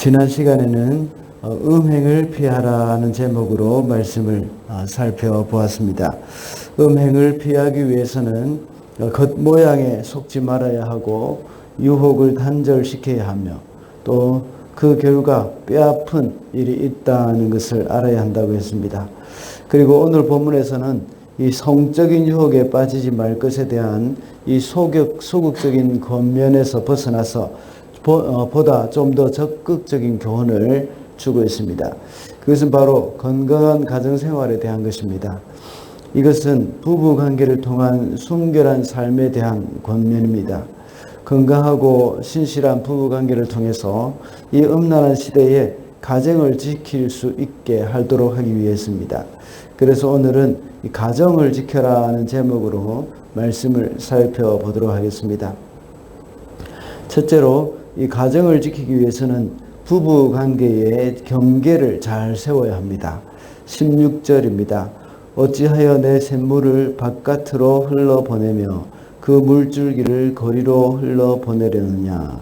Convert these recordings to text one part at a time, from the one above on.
지난 시간에는 어, 음행을 피하라는 제목으로 말씀을 어, 살펴보았습니다. 음행을 피하기 위해서는 어, 겉모양에 속지 말아야 하고 유혹을 단절시켜야 하며 또 그 결과 뼈아픈 일이 있다는 것을 알아야 한다고 했습니다. 그리고 오늘 본문에서는 이 성적인 유혹에 빠지지 말 것에 대한 이 소극, 소극적인 겉면에서 벗어나서 보, 어, 보다 좀 더 적극적인 교훈을 주고 있습니다. 그것은 바로 건강한 가정 생활에 대한 것입니다. 이것은 부부 관계를 통한 순결한 삶에 대한 권면입니다. 건강하고 신실한 부부 관계를 통해서 이 음란한 시대에 가정을 지킬 수 있게 하도록 하기 위해서입니다. 그래서 오늘은 이 가정을 지켜라는 제목으로 말씀을 살펴보도록 하겠습니다. 첫째로 이 가정을 지키기 위해서는 부부 관계의 경계를 잘 세워야 합니다. 16절입니다. 어찌하여 내 샘물을 바깥으로 흘러 보내며 그 물줄기를 거리로 흘러 보내려느냐.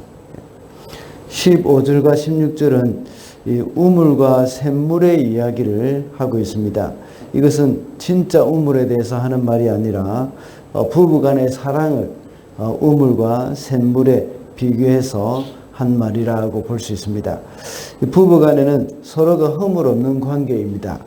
15절과 16절은 이 우물과 샘물의 이야기를 하고 있습니다. 이것은 진짜 우물에 대해서 하는 말이 아니라 어, 부부 간의 사랑을 어, 우물과 샘물에 비교해서 한 말이라고 볼 수 있습니다. 부부 간에는 서로가 허물 없는 관계입니다.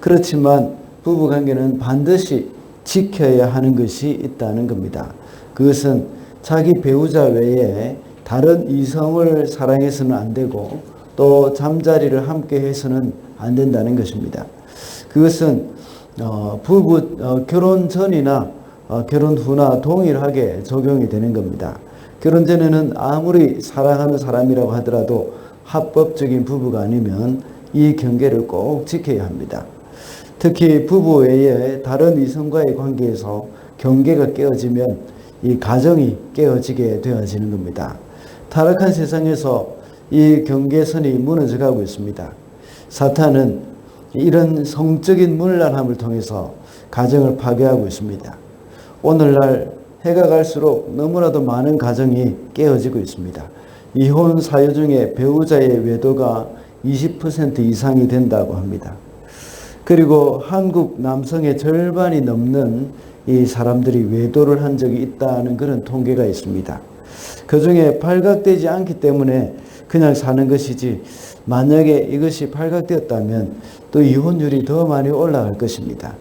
그렇지만 부부 관계는 반드시 지켜야 하는 것이 있다는 겁니다. 그것은 자기 배우자 외에 다른 이성을 사랑해서는 안 되고 또 잠자리를 함께 해서는 안 된다는 것입니다. 그것은 어, 부부 어, 결혼 전이나 어, 결혼 후나 동일하게 적용이 되는 겁니다. 결혼 전에는 아무리 사랑하는 사람이라고 하더라도 합법적인 부부가 아니면 이 경계를 꼭 지켜야 합니다. 특히 부부 외에 다른 이성과의 관계에서 경계가 깨어지면 이 가정이 깨어지게 되어지는 겁니다. 타락한 세상에서 이 경계선이 무너져 가고 있습니다. 사탄은 이런 성적인 문란함을 통해서 가정을 파괴하고 있습니다. 오늘날 해가 갈수록 너무나도 많은 가정이 깨어지고 있습니다. 이혼 사유 중에 배우자의 외도가 20% 이상이 된다고 합니다. 그리고 한국 남성의 절반이 넘는 이 사람들이 외도를 한 적이 있다는 그런 통계가 있습니다. 그 중에 발각되지 않기 때문에 그냥 사는 것이지 만약에 이것이 발각되었다면 또 이혼율이 더 많이 올라갈 것입니다.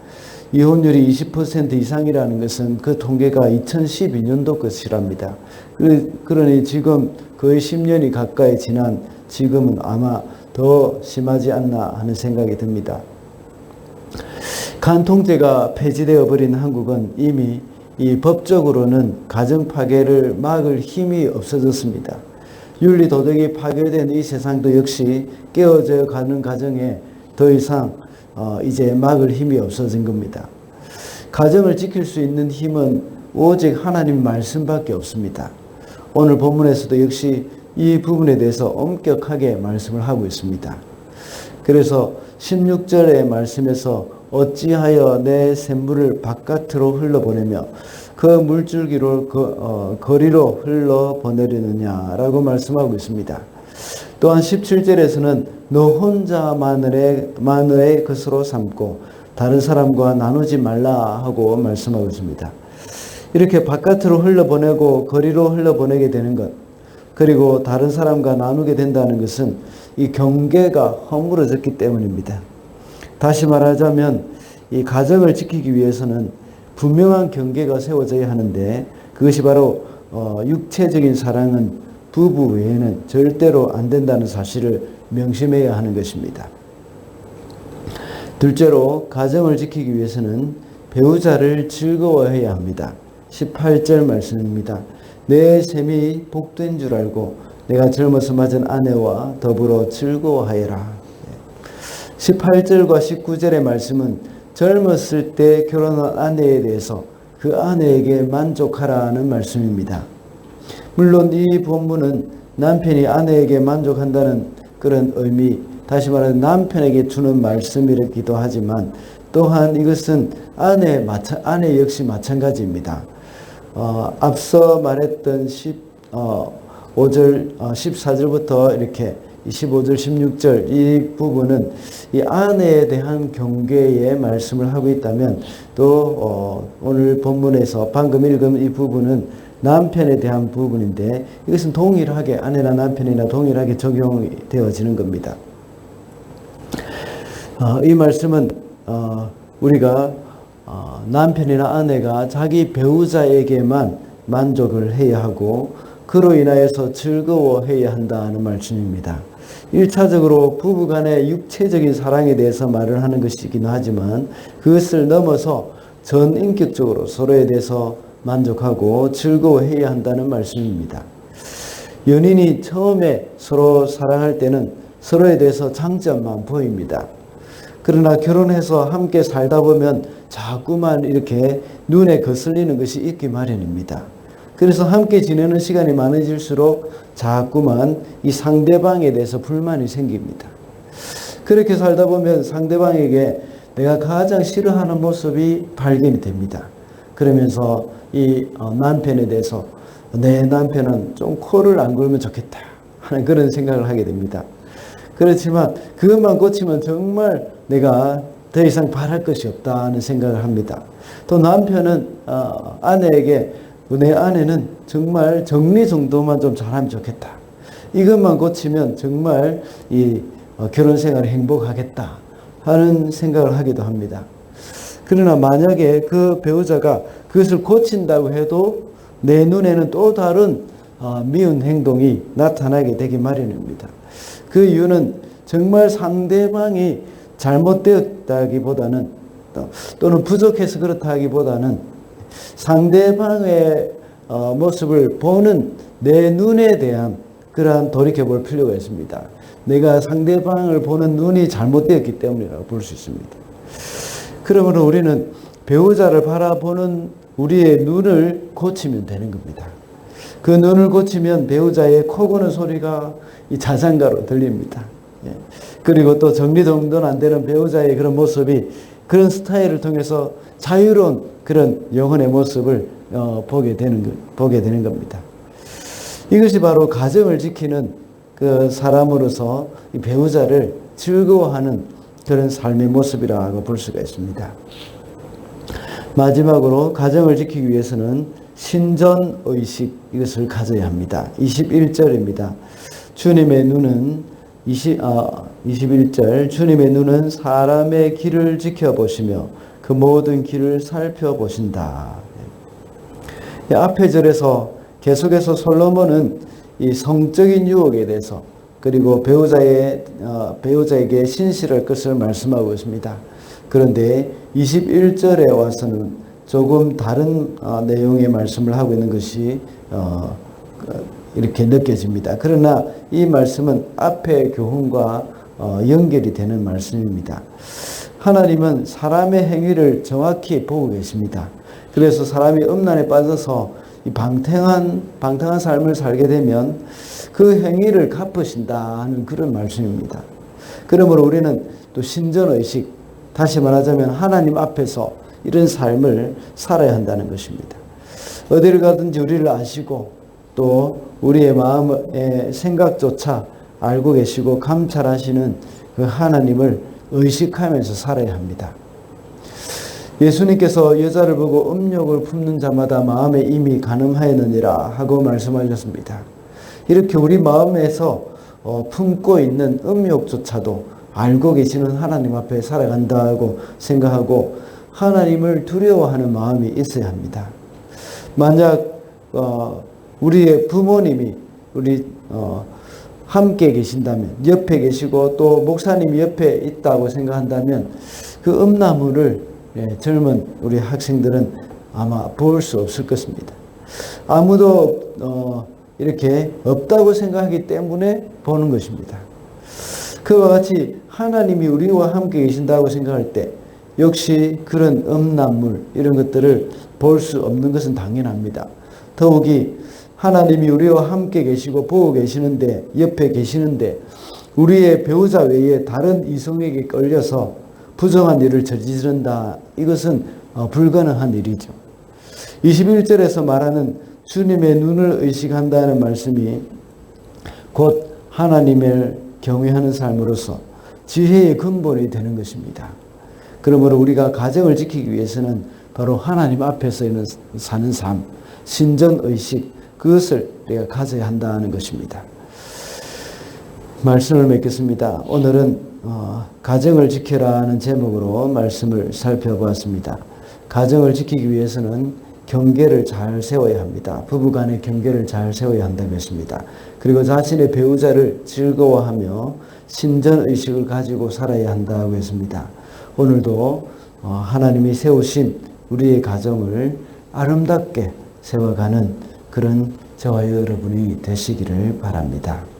이혼율이 20% 이상이라는 것은 그 통계가 2012년도 것이랍니다. 그, 그러니 지금 거의 10년이 가까이 지난 지금은 아마 더 심하지 않나 하는 생각이 듭니다. 간통죄가 폐지되어 버린 한국은 이미 이 법적으로는 가정 파괴를 막을 힘이 없어졌습니다. 윤리 도덕이 파괴된 이 세상도 역시 깨어져 가는 가정에 더 이상 어 이제 막을 힘이 없어진 겁니다. 가정을 지킬 수 있는 힘은 오직 하나님 말씀밖에 없습니다. 오늘 본문에서도 역시 이 부분에 대해서 엄격하게 말씀을 하고 있습니다. 그래서 16절의 말씀에서 어찌하여 내 샘물을 바깥으로 흘러보내며 그 물줄기로 그, 어, 거리로 흘러보내려느냐라고 말씀하고 있습니다. 또한 17절에서는 너 혼자만의 만의 것으로 삼고 다른 사람과 나누지 말라 하고 말씀하고 있습니다. 이렇게 바깥으로 흘러보내고 거리로 흘러보내게 되는 것 그리고 다른 사람과 나누게 된다는 것은 이 경계가 허물어졌기 때문입니다. 다시 말하자면 이 가정을 지키기 위해서는 분명한 경계가 세워져야 하는데 그것이 바로 어, 육체적인 사랑은 부부 외에는 절대로 안 된다는 사실을 명심해야 하는 것입니다. 둘째로 가정을 지키기 위해서는 배우자를 즐거워해야 합니다. 18절 말씀입니다. 내 셈이 복된 줄 알고 내가 젊어서 맞은 아내와 더불어 즐거워하여라. 18절과 19절의 말씀은 젊었을 때 결혼한 아내에 대해서 그 아내에게 만족하라는 말씀입니다. 물론 이 본문은 남편이 아내에게 만족한다는 그런 의미, 다시 말해 남편에게 주는 말씀이기도 하지만 또한 이것은 아내 마찬 아내 역시 마찬가지입니다. 어, 앞서 말했던 10, 어, 5절, 어, 14절부터 이렇게 15절, 16절 이 부분은 이 아내에 대한 경계의 말씀을 하고 있다면 또 어, 오늘 본문에서 방금 읽은 이 부분은 남편에 대한 부분인데 이것은 동일하게 아내나 남편이나 동일하게 적용되어지는 겁니다. 어, 이 말씀은 어, 우리가 어, 남편이나 아내가 자기 배우자에게만 만족을 해야 하고 그로 인하여서 즐거워해야 한다는 말씀입니다. 1차적으로 부부간의 육체적인 사랑에 대해서 말을 하는 것이긴 하지만 그것을 넘어서 전인격적으로 서로에 대해서 만족하고 즐거워해야 한다는 말씀입니다. 연인이 처음에 서로 사랑할 때는 서로에 대해서 장점만 보입니다. 그러나 결혼해서 함께 살다 보면 자꾸만 이렇게 눈에 거슬리는 것이 있기 마련입니다. 그래서 함께 지내는 시간이 많아질수록 자꾸만 이 상대방에 대해서 불만이 생깁니다. 그렇게 살다 보면 상대방에게 내가 가장 싫어하는 모습이 발견이 됩니다. 그러면서 이 어, 남편에 대해서 내 남편은 좀 코를 안 골면 좋겠다 하는 그런 생각을 하게 됩니다. 그렇지만 그것만 고치면 정말 내가 더 이상 바랄 것이 없다는 생각을 합니다. 또 남편은 어, 아내에게 내 아내는 정말 정리 정도만 좀 잘하면 좋겠다. 이것만 고치면 정말 이 어, 결혼 생활이 행복하겠다 하는 생각을 하기도 합니다. 그러나 만약에 그 배우자가 그것을 고친다고 해도 내 눈에는 또 다른 어, 미운 행동이 나타나게 되기 마련입니다. 그 이유는 정말 상대방이 잘못되었다기보다는 또는 부족해서 그렇다기보다는 상대방의 어, 모습을 보는 내 눈에 대한 그러한 돌이켜볼 필요가 있습니다. 내가 상대방을 보는 눈이 잘못되었기 때문이라고 볼 수 있습니다. 그러므로 우리는 배우자를 바라보는 우리의 눈을 고치면 되는 겁니다. 그 눈을 고치면 배우자의 코 고는 소리가 이 자장가로 들립니다. 예. 그리고 또 정리정돈 안 되는 배우자의 그런 모습이 그런 스타일을 통해서 자유로운 그런 영혼의 모습을 어, 보게 되는 보게 되는 겁니다. 이것이 바로 가정을 지키는 그 사람으로서 배우자를 즐거워하는 그런 삶의 모습이라고 볼 수가 있습니다. 마지막으로 가정을 지키기 위해서는 신전 의식 이것을 가져야 합니다. 21절입니다. 주님의 눈은 20, 아, 21절 주님의 눈은 사람의 길을 지켜보시며 그 모든 길을 살펴보신다. 앞에 절에서 계속해서 솔로몬은 이 성적인 유혹에 대해서 그리고 배우자의 어, 배우자에게 신실할 것을 말씀하고 있습니다. 그런데 21절에 와서는 조금 다른 어, 내용의 말씀을 하고 있는 것이 어, 이렇게 느껴집니다. 그러나 이 말씀은 앞의 교훈과 어, 연결이 되는 말씀입니다. 하나님은 사람의 행위를 정확히 보고 계십니다. 그래서 사람이 음란에 빠져서 이 방탕한 방탕한 삶을 살게 되면 그 행위를 갚으신다는 그런 말씀입니다. 그러므로 우리는 또 신전 의식 다시 말하자면 하나님 앞에서 이런 삶을 살아야 한다는 것입니다. 어디를 가든지 우리를 아시고 또 우리의 마음의 생각조차 알고 계시고 감찰하시는 그 하나님을 의식하면서 살아야 합니다. 예수님께서 여자를 보고 음욕을 품는 자마다 마음에 이미 가늠하였느니라 하고 말씀하셨습니다. 이렇게 우리 마음에서 어, 품고 있는 음욕조차도 알고 계시는 하나님 앞에 살아간다고 생각하고 하나님을 두려워하는 마음이 있어야 합니다. 만약 어, 우리의 부모님이 우리 어, 함께 계신다면 옆에 계시고 또 목사님 옆에 있다고 생각한다면 그 음란물을 예, 젊은 우리 학생들은 아마 볼 수 없을 것입니다. 아무도 어, 이렇게 없다고 생각하기 때문에 보는 것입니다. 그와 같이 하나님이 우리와 함께 계신다고 생각할 때 역시 그런 음란물 이런 것들을 볼 수 없는 것은 당연합니다. 더욱이 하나님이 우리와 함께 계시고 보고 계시는데 옆에 계시는데 우리의 배우자 외에 다른 이성에게 끌려서 부정한 일을 저지른다. 이것은 어, 불가능한 일이죠. 21절에서 말하는 주님의 눈을 의식한다는 말씀이 곧 하나님을 경외하는 삶으로서 지혜의 근본이 되는 것입니다. 그러므로 우리가 가정을 지키기 위해서는 바로 하나님 앞에서 사는 삶, 신전의식, 그것을 우리가 가져야 한다는 것입니다. 말씀을 맺겠습니다. 오늘은 어, 가정을 지켜라는 제목으로 말씀을 살펴보았습니다. 가정을 지키기 위해서는 경계를 잘 세워야 합니다. 부부 간의 경계를 잘 세워야 한다고 했습니다. 그리고 자신의 배우자를 즐거워하며 신전 의식을 가지고 살아야 한다고 했습니다. 오늘도 어, 하나님이 세우신 우리의 가정을 아름답게 세워가는 그런 저와 여러분이 되시기를 바랍니다.